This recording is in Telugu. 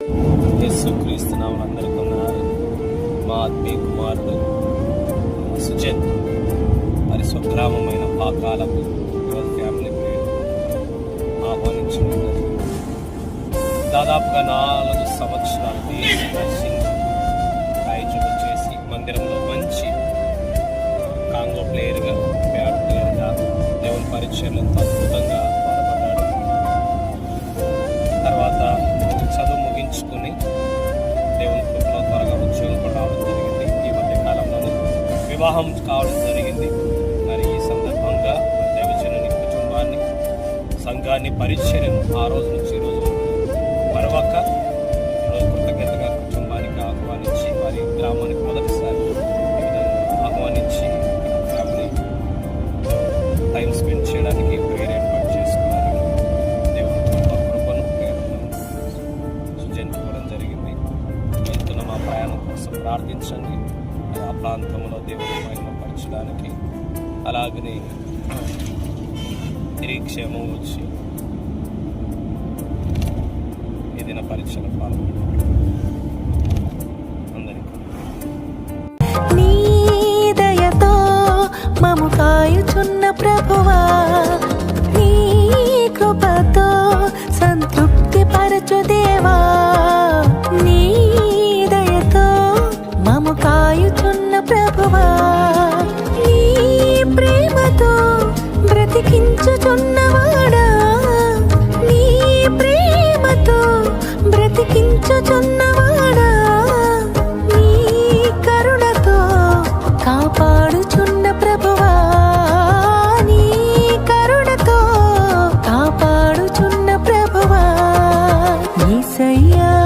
యేసుక్రీస్తు క్రీస్తు అందరికీ ఉన్నారు మా ఆత్మీయ కుమారుడు సుజన్ మరి స్వగ్రామమైన పాకాలకు ఫ్యామిలీ పేరు ఆహ్వానించడం దాదాపుగా నాలుగు సంవత్సరాలు దేవుని దర్శించి రాయిచులు చేసి మందిరంలో మంచి కాంగో ప్లేయర్గా బ్యాట్ ప్లేయర్గా దేవుని పరిచయంలో అద్భుతంగా వివాహం కావడం జరిగింది. మరి ఈ సందర్భంగా దైవజనుని కుటుంబాన్ని సంఘాన్ని పరిచయం ఆ రోజు నుంచి ఈ రోజు మరొక ఈరోజు కృతజ్ఞతగా కుటుంబానికి ఆహ్వానించి వారి గ్రామానికి మొదటిసారి ఆహ్వానించి ఫ్యామిలీ టైం స్పెండ్ చేయడానికి వేరే ఏర్పాటు చేసుకున్నారు. దేవుడు కృప కృపను సుజన్ ఇవ్వడం జరిగింది. వెళ్తున్న మా ప్రయాణం కోసం ప్రార్థించండి. ఆ ప్రాంతంలో దేవుని మహిమపరచడానికి అలాగనే తిరిగి క్షేమం వచ్చి ఏదైనా దిన పాల్గొంటారు అందరికీ. దయతో మము కాయుచున్న ప్రభువా నీ కృపతో సంతృప్తి పరచుదే ప్రేమతో బ్రతికించుచున్నవాడా? నీ ప్రేమతో బ్రతికించుచున్నవాడా? నీ కరుణతో కాపాడుచున్న ప్రభువా? నీ కరుణతో కాపాడుచున్న ప్రభువా? ఈసయ్యా